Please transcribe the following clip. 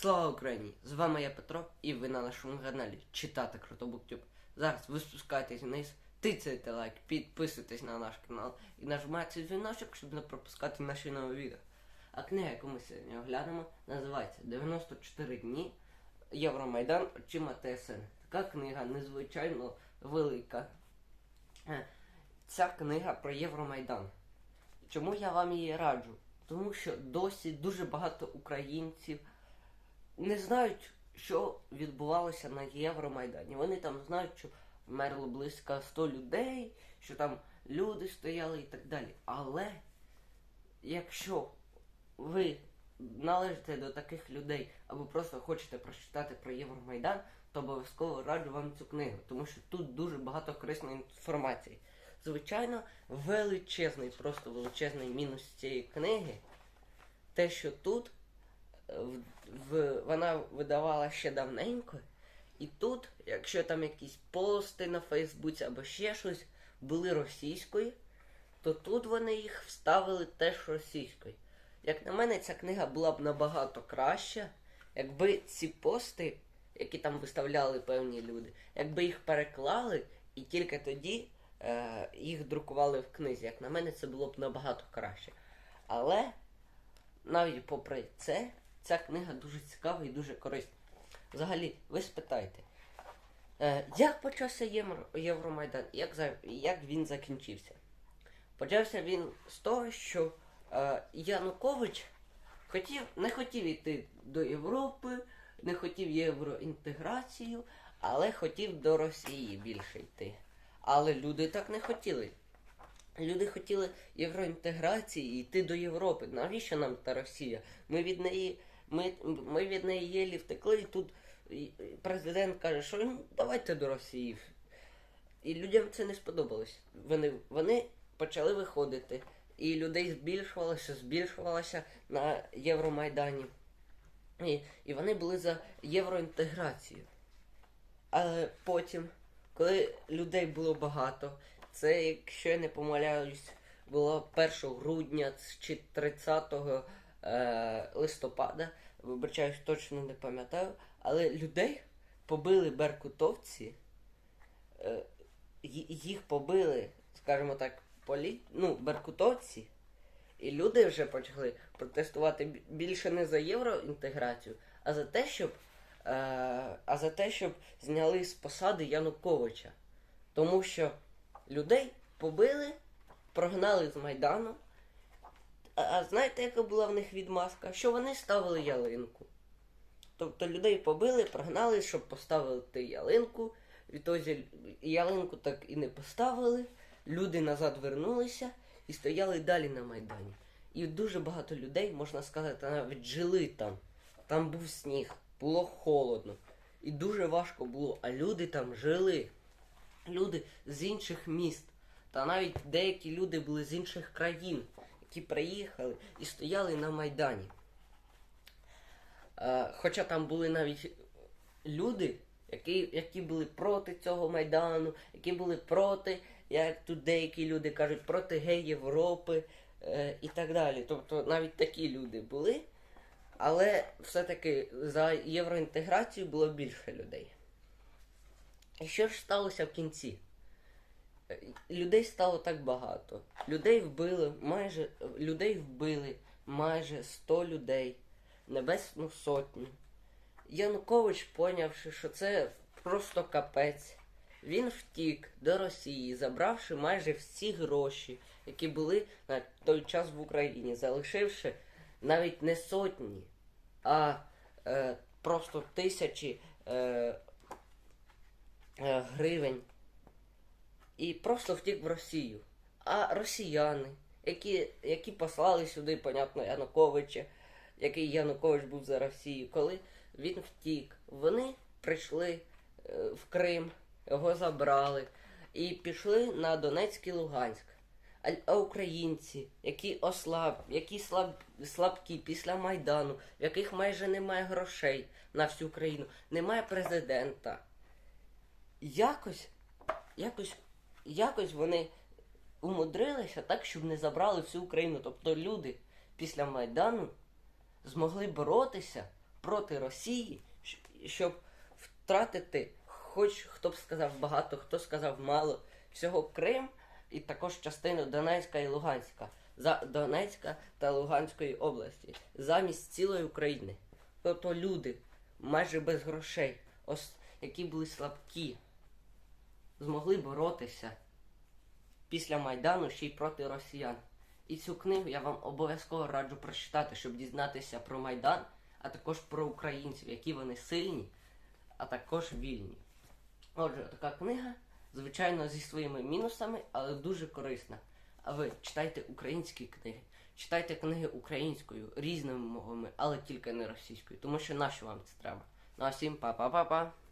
Слава Україні! З вами я Петро, і ви на нашому каналі Читати Круто Буктюб. Зараз ви спускаєтесь вниз, тицяйте лайк, підписуйтесь на наш канал і нажимайте дзвіночок, щоб не пропускати наші нові відео. А книга, яку ми сьогодні оглянемо, називається 94 дні Євромайдан очима ТСН. Така книга незвичайно велика. Е, Ця книга про Євромайдан. Чому я вам її раджу? Тому що досі дуже багато українців не знають, що відбувалося на Євромайдані. Вони там знають, що вмерло близько 100 людей, що там люди стояли і так далі. Але якщо ви належите до таких людей або просто хочете прочитати про Євромайдан, то обов'язково раджу вам цю книгу, тому що тут дуже багато корисної інформації. Звичайно, величезний, просто величезний мінус цієї книги, те, що тут в, в, вона видавала ще давненько, і тут, якщо там якісь пости на Фейсбуці або ще щось були російською, то тут вони їх вставили теж російською. Як на мене, ця книга була б набагато краща, якби ці пости, які там виставляли певні люди, якби їх переклали і тільки тоді е, їх друкували в книзі. Як на мене, це було б набагато краще. Але навіть попри це, ця книга дуже цікава і дуже корисна. Взагалі, ви спитайте, е, як почався Євромайдан, як, як він закінчився? Почався він з того, що е, Янукович хотів, не хотів йти до Європи, не хотів євроінтеграцію, але хотів до Росії більше йти. Але люди так не хотіли. Люди хотіли євроінтеграції йти до Європи. Навіщо нам та Росія? Ми від неї, ми, ми від неї єлі втекли, і тут президент каже, що «Ну, давайте до Росії. І людям це не сподобалось. Вони, вони почали виходити, і людей збільшувалося, збільшувалося на Євромайдані. І, і вони були за євроінтеграцію. Але потім, коли людей було багато, це, якщо я не помиляюсь, було 1 грудня чи 30 е, листопада, вибачаюсь, точно не пам'ятаю, але людей побили беркутовці, е, їх побили, скажімо так, полі... ну, беркутовці, і люди вже почали протестувати більше не за євроінтеграцію, а за те, щоб, е, а за те, щоб зняли з посади Януковича. Тому що людей побили, прогнали з Майдану. А, знаєте, яка була в них відмазка? Що вони ставили ялинку. Тобто людей побили, прогнали, щоб поставити ялинку. Відтоді ялинку так і не поставили. Люди назад вернулися і стояли далі на Майдані. І дуже багато людей, можна сказати, навіть жили там. Там був сніг, було холодно. І дуже важко було, а люди там жили. Люди з інших міст. Та навіть деякі люди були з інших країн, які приїхали і стояли на Майдані. Е, хоча там були навіть люди, які, які були проти цього Майдану, які були проти, як тут деякі люди кажуть, проти гей Європи е, і так далі. Тобто навіть такі люди були, але все-таки за євроінтеграцію було більше людей. І що ж сталося в кінці? Людей стало так багато. Людей вбили майже людей вбили майже 100 людей, небесну сотню. Янукович, понявши, що це просто капець, він втік до Росії, забравши майже всі гроші, які були на той час в Україні, залишивши навіть не сотні, а е, просто тисячі е, е, гривень і просто втік в Росію. А росіяни, які, які послали сюди, понятно, Януковича, який Янукович був за Росію, коли він втік, вони прийшли е, в Крим, його забрали і пішли на Донецьк і Луганськ. А, українці, які ослаб, які слаб, слабкі після Майдану, в яких майже немає грошей на всю країну, немає президента. Якось, якось, якось вони умудрилися так, щоб не забрали всю Україну. Тобто люди після Майдану змогли боротися проти Росії, щоб втратити, хоч хто б сказав багато, хто сказав мало, всього Крим і також частину Донецька і Луганська, за Донецька та Луганської області, замість цілої України. Тобто люди майже без грошей, які були слабкі, змогли боротися після Майдану ще й проти росіян. І цю книгу я вам обов'язково раджу прочитати, щоб дізнатися про Майдан, а також про українців, які вони сильні, а також вільні. Отже, така книга, звичайно, зі своїми мінусами, але дуже корисна. А ви читайте українські книги, читайте книги українською, різними мовами, але тільки не російською, тому що нащо вам це треба. Ну а всім па-па-па-па.